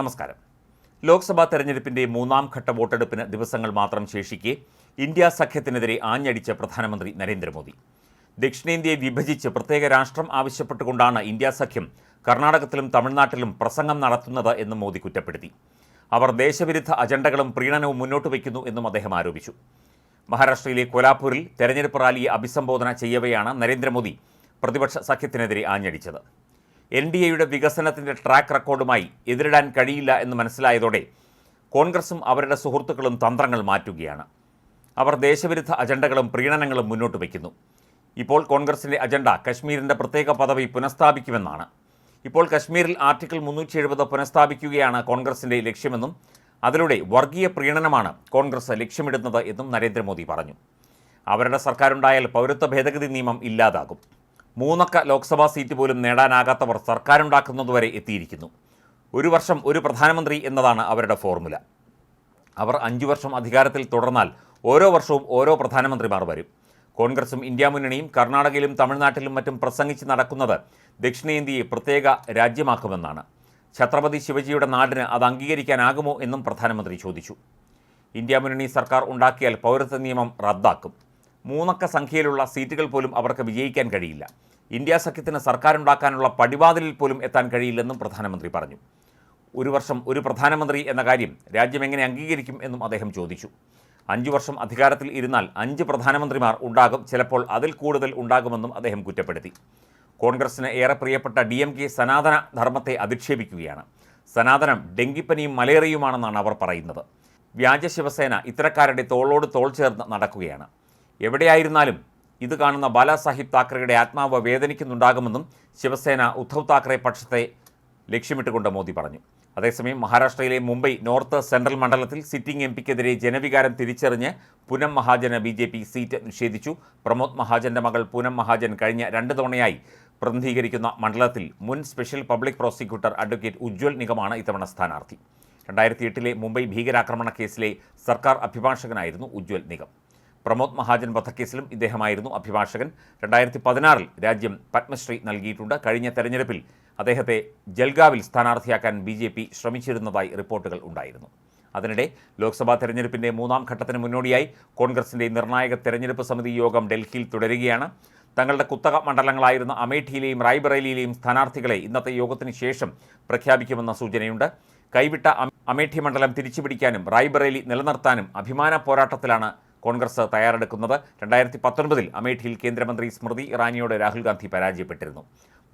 നമസ്കാരം. ലോക്സഭാ തെരഞ്ഞെടുപ്പിന്റെ മൂന്നാം ഘട്ട വോട്ടെടുപ്പിന് ദിവസങ്ങൾ മാത്രം ശേഷിക്കെ ഇന്ത്യ സഖ്യത്തിനെതിരെ ആഞ്ഞടിച്ച പ്രധാനമന്ത്രി നരേന്ദ്രമോദി. ദക്ഷിണേന്ത്യയെ വിഭജിച്ച് പ്രത്യേക രാഷ്ട്രം ആവശ്യപ്പെട്ടുകൊണ്ടാണ് ഇന്ത്യ സഖ്യം കർണാടകത്തിലും തമിഴ്നാട്ടിലും പ്രസംഗം നടത്തുന്നത് എന്ന് മോദി കുറ്റപ്പെടുത്തി. അവർ ദേശവിരുദ്ധ അജണ്ടകളും പ്രീണനവും മുന്നോട്ട് വയ്ക്കുന്നു എന്നും അദ്ദേഹം ആരോപിച്ചു. മഹാരാഷ്ട്രയിലെ കോലാപൂരിൽ തെരഞ്ഞെടുപ്പ് റാലിയെ അഭിസംബോധന ചെയ്യവെയാണ് നരേന്ദ്രമോദി പ്രതിപക്ഷ സഖ്യത്തിനെതിരെ ആഞ്ഞടിച്ചത്. എൻ ഡി എയുടെ വികസനത്തിന്റെ ട്രാക്ക് റെക്കോർഡുമായി എതിരിടാൻ കഴിയില്ല എന്ന് മനസ്സിലായതോടെ കോൺഗ്രസും അവരുടെ സുഹൃത്തുക്കളും തന്ത്രങ്ങൾ മാറ്റുകയാണ്. അവർ ദേശവിരുദ്ധ അജണ്ടകളും പ്രീണനങ്ങളും മുന്നോട്ട് വയ്ക്കുന്നു. ഇപ്പോൾ കോൺഗ്രസിന്റെ അജണ്ട കശ്മീരിന്റെ പ്രത്യേക പദവി പുനഃസ്ഥാപിക്കുമെന്നാണ്. ഇപ്പോൾ കശ്മീരിൽ ആർട്ടിക്കിൾ മുന്നൂറ്റി എഴുപത് പുനഃസ്ഥാപിക്കുകയാണ് കോൺഗ്രസിന്റെ ലക്ഷ്യമെന്നും അതിലൂടെ വർഗീയ പ്രീണനമാണ് കോൺഗ്രസ് ലക്ഷ്യമിടുന്നത് എന്നും നരേന്ദ്രമോദി പറഞ്ഞു. അവരുടെ സർക്കാരുണ്ടായാൽ പൗരത്വ ഭേദഗതി നിയമം ഇല്ലാതാകും. മൂന്നക്ക ലോക്സഭാ സീറ്റ് പോലും നേടാനാകാത്തവർ സർക്കാരുണ്ടാക്കുന്നതുവരെ എത്തിയിരിക്കുന്നു. ഒരു വർഷം ഒരു പ്രധാനമന്ത്രി എന്നതാണ് അവരുടെ ഫോർമുല. അവർ അഞ്ചു വർഷം അധികാരത്തിൽ തുടർന്നാൽ ഓരോ വർഷവും ഓരോ പ്രധാനമന്ത്രിമാർ വരും. കോൺഗ്രസും ഇന്ത്യ മുന്നണിയും കർണാടകയിലും തമിഴ്നാട്ടിലും മറ്റും പ്രസംഗിച്ച് നടക്കുന്നത് ദക്ഷിണേന്ത്യയെ പ്രത്യേക രാജ്യമാക്കുമെന്നാണ്. ഛത്രപതി ശിവജിയുടെ നാടിന് അത് അംഗീകരിക്കാനാകുമോ എന്നും പ്രധാനമന്ത്രി ചോദിച്ചു. ഇന്ത്യ മുന്നണി സർക്കാർ ഉണ്ടാക്കിയാൽ പൗരത്വ നിയമം റദ്ദാക്കും. മൂന്നക്ക സംഖ്യയിലുള്ള സീറ്റുകൾ പോലും അവർക്ക് വിജയിക്കാൻ കഴിയില്ല. ഇന്ത്യ സഖ്യത്തിന് സർക്കാരുണ്ടാക്കാനുള്ള പടിവാതിലിൽ പോലും എത്താൻ കഴിയില്ലെന്നും പ്രധാനമന്ത്രി പറഞ്ഞു. ഒരു വർഷം ഒരു പ്രധാനമന്ത്രി എന്ന കാര്യം രാജ്യം എങ്ങനെ അംഗീകരിക്കും എന്നും അദ്ദേഹം ചോദിച്ചു. അഞ്ചു വർഷം അധികാരത്തിൽ ഇരുന്നാൽ അഞ്ച് പ്രധാനമന്ത്രിമാർ ഉണ്ടാകും ചിലപ്പോൾ അതിൽ കൂടുതൽ ഉണ്ടാകുമെന്നും അദ്ദേഹം കുറ്റപ്പെടുത്തി. കോൺഗ്രസിന് ഏറെ പ്രിയപ്പെട്ട ഡി എം കെ സനാതന ധർമ്മത്തെ അധിക്ഷേപിക്കുകയാണ്. സനാതനം ഡെങ്കിപ്പനിയും മലേറിയയുമാണെന്നാണ് അവർ പറയുന്നത്. വ്യാജ ശിവസേന ഇത്തരക്കാരുടെ തോളോട് തോൾ ചേർന്ന് നടക്കുകയാണ്. എവിടെയായിരുന്നാലും ഇത് കാണുന്ന ബാലാസാഹിബ് താക്കറെയുടെ ആത്മാവ് വേദനിക്കുന്നുണ്ടാകുമെന്നും ശിവസേന ഉദ്ധവ് താക്കറെ പക്ഷത്തെ ലക്ഷ്യമിട്ടുകൊണ്ട് മോദി പറഞ്ഞു. അതേസമയം മഹാരാഷ്ട്രയിലെ മുംബൈ നോർത്ത് സെൻട്രൽ മണ്ഡലത്തിൽ സിറ്റിംഗ് എം പിക്കെതിരെ ജനവികാരം തിരിച്ചറിഞ്ഞ് പുനം മഹാജന് ബി ജെ പി സീറ്റ് നിഷേധിച്ചു. പ്രമോദ് മഹാജന്റെ മകൾ പൂനം മഹാജൻ കഴിഞ്ഞ രണ്ട് തവണയായി പ്രതിനിധീകരിക്കുന്ന മണ്ഡലത്തിൽ മുൻ special public prosecutor advocate Ujjwal നിഗമാണ് ഇത്തവണ സ്ഥാനാർത്ഥി. രണ്ടായിരത്തി എട്ടിലെ മുംബൈ ഭീകരാക്രമണ കേസിലെ സർക്കാർ അഭിഭാഷകനായിരുന്നു ഉജ്ജ്വൽ നിഗം. പ്രമോദ് മഹാജൻ വധക്കേസിലും ഇദ്ദേഹമായിരുന്നു അഭിഭാഷകൻ. രണ്ടായിരത്തി പതിനാറിൽ രാജ്യം പത്മശ്രീ നൽകിയിട്ടുണ്ട്. കഴിഞ്ഞ തെരഞ്ഞെടുപ്പിൽ അദ്ദേഹത്തെ ജൽഗാവിൽ സ്ഥാനാർത്ഥിയാക്കാൻ ബി ജെ പി ശ്രമിച്ചിരുന്നതായി റിപ്പോർട്ടുകൾ ഉണ്ടായിരുന്നു. അതിനിടെ ലോക്സഭാ തെരഞ്ഞെടുപ്പിന്റെ മൂന്നാം ഘട്ടത്തിന് മുന്നോടിയായി കോൺഗ്രസിന്റെ നിർണായക തെരഞ്ഞെടുപ്പ് സമിതി യോഗം ഡൽഹിയിൽ തുടരുകയാണ്. തങ്ങളുടെ കുത്തക മണ്ഡലങ്ങളായിരുന്ന അമേഠിയിലെയും റായ്ബറേലിയിലെയും സ്ഥാനാർത്ഥികളെ ഇന്നത്തെ യോഗത്തിന് ശേഷം പ്രഖ്യാപിക്കുമെന്ന സൂചനയുണ്ട്. കൈവിട്ട അമ- അമേഠി മണ്ഡലം തിരിച്ചുപിടിക്കാനും റായ്ബറേലി നിലനിർത്താനും അഭിമാന പോരാട്ടത്തിലാണ് കോൺഗ്രസ് തയ്യാറെടുക്കുന്നത്. രണ്ടായിരത്തി പത്തൊൻപതിൽ അമേഠിയിൽ കേന്ദ്രമന്ത്രി സ്മൃതി ഇറാനിയോട് രാഹുൽ ഗാന്ധി പരാജയപ്പെട്ടിരുന്നു.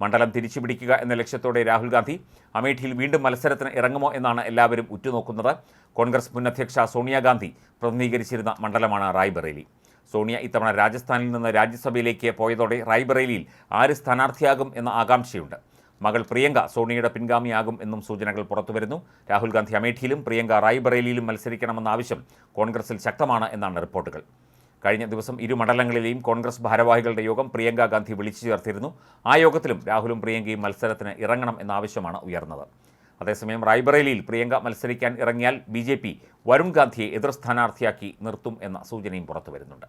മണ്ഡലം തിരിച്ചുപിടിക്കുക എന്ന ലക്ഷ്യത്തോടെ രാഹുൽ ഗാന്ധി അമേഠിയിൽ വീണ്ടും മത്സരത്തിന് ഇറങ്ങുമോ എന്നാണ് എല്ലാവരും ഉറ്റുനോക്കുന്നത്. കോൺഗ്രസ് മുൻ അധ്യക്ഷ സോണിയാഗാന്ധി പ്രതിനിധീകരിച്ചിരുന്ന മണ്ഡലമാണ് റായ്ബറേലി. സോണിയ ഇത്തവണ രാജസ്ഥാനിൽ നിന്ന് രാജ്യസഭയിലേക്ക് പോയതോടെ റായ്ബറേലിയിൽ ആര് സ്ഥാനാർത്ഥിയാകും എന്ന ആകാംക്ഷയുണ്ട്. മകൾ പ്രിയങ്ക സോണിയുടെ പിൻഗാമിയാകും എന്നും സൂചനകൾ പുറത്തുവരുന്നു. രാഹുൽ ഗാന്ധി അമേഠിയിലും പ്രിയങ്ക റായ്ബറേലിയിലും മത്സരിക്കണമെന്ന ആവശ്യം കോൺഗ്രസിൽ ശക്തമാണ് എന്നാണ് റിപ്പോർട്ടുകൾ. കഴിഞ്ഞ ദിവസം ഇരു മണ്ഡലങ്ങളിലെയും കോൺഗ്രസ് ഭാരവാഹികളുടെ യോഗം പ്രിയങ്ക ഗാന്ധി വിളിച്ചു ചേർത്തിരുന്നു. ആ യോഗത്തിലും രാഹുലും പ്രിയങ്കയും മത്സരത്തിന് ഇറങ്ങണം എന്ന ആവശ്യമാണ് ഉയർന്നത്. അതേസമയം റായ്ബറേലിയിൽ പ്രിയങ്ക മത്സരിക്കാൻ ഇറങ്ങിയാൽ ബി ജെ പി വരുൺ ഗാന്ധിയെ എതിർ സ്ഥാനാർത്ഥിയാക്കി നിർത്തും എന്ന സൂചനയും പുറത്തുവരുന്നുണ്ട്.